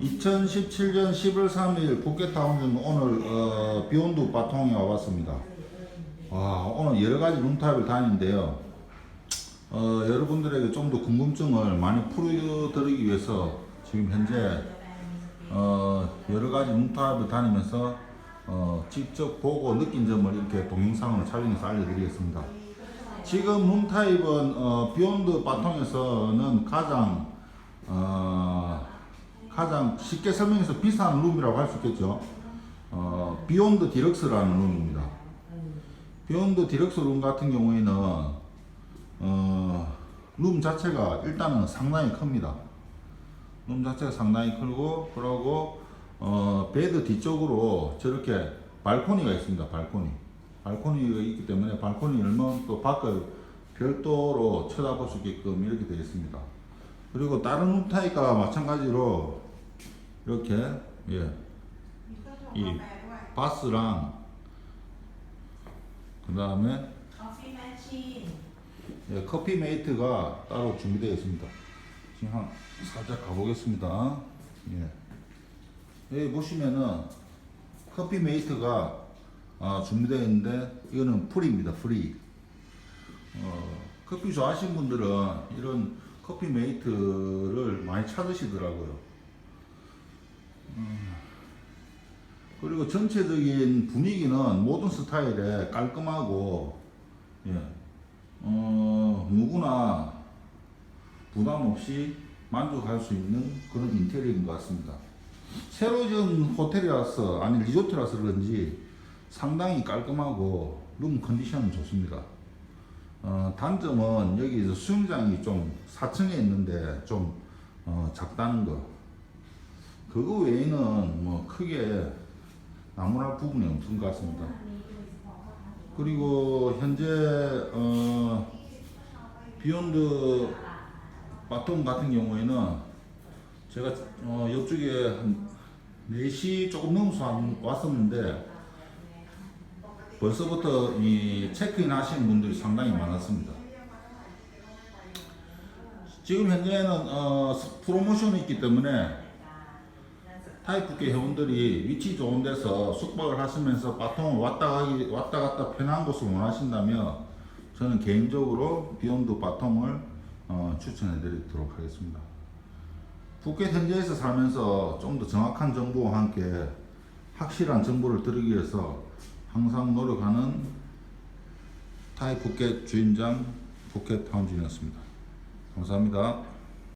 2017년 11월 3일 푸켓타운은 오늘 어, 비욘드 바통에 와봤습니다. 와, 오늘 여러 가지 룸타입을 다니는데요. 어, 여러분들에게 좀 더 궁금증을 많이 풀어드리기 위해서 지금 현재 어, 여러 가지 룸타입을 다니면서 어, 직접 보고 느낀 점을 이렇게 동영상으로 촬영해서 알려드리겠습니다. 지금 룸타입은 어, 비욘드 바통에서는 가장 어, 가장 쉽게 설명해서 비싼 룸이라고 할 수 있겠죠. 어, 비욘드 디럭스라는 룸입니다. 비욘드 디럭스 룸 같은 경우에는 어, 룸 자체가 일단은 상당히 큽니다. 룸 자체가 상당히 크고 그러고 어, 베드 뒤쪽으로 저렇게 발코니가 있습니다. 발코니. 발코니가 있기 때문에 발코니 열면 또 밖을 별도로 쳐다볼 수 있게끔 이렇게 되어 있습니다. 그리고 다른 룸타입과 마찬가지로 이렇게 예, 이 바스랑 그 다음에 예, 커피 메이트가 따로 준비되어 있습니다. 지금 한 살짝 가보겠습니다. 예. 여기 보시면은 커피 메이트가 아, 준비되어 있는데 이거는 프리입니다. 프리. 어, 커피 좋아하시는 분들은 이런 커피 메이트를 많이 찾으시더라고요. 음, 그리고 전체적인 분위기는 모든 스타일에 깔끔하고 예, 어, 누구나 부담 없이 만족할 수 있는 그런 인테리어인 것 같습니다. 새로 지은 호텔이라서, 아니 리조트라서 그런지 상당히 깔끔하고 룸 컨디션은 좋습니다. 어, 단점은 여기 수영장이 좀 4층에 있는데 좀 어, 작다는 거. 그거 외에는 뭐 크게 나무랄 부분이 없는 것 같습니다. 그리고 현재 어, 비욘드 바통 같은 경우에는 제가 어, 옆쪽에 한 4시 조금 넘어서 한- 왔었는데 벌써부터 이 체크인 하시는 분들이 상당히 많았습니다. 지금 현재는 어, 프로모션이 있기 때문에 타이프계 회원들이 위치 좋은 데서 숙박을 하시면서 바통을 왔다 가기 왔다 갔다 편한 곳을 원하신다면 저는 개인적으로 비욘드 바통을 어, 추천해 드리도록 하겠습니다. 푸켓 현지에서 살면서 좀 더 정확한 정보와 함께 확실한 정보를 드리기 위해서 항상 노력하는 타이 푸켓 주인장 푸켓 타운주이었습니다. 감사합니다.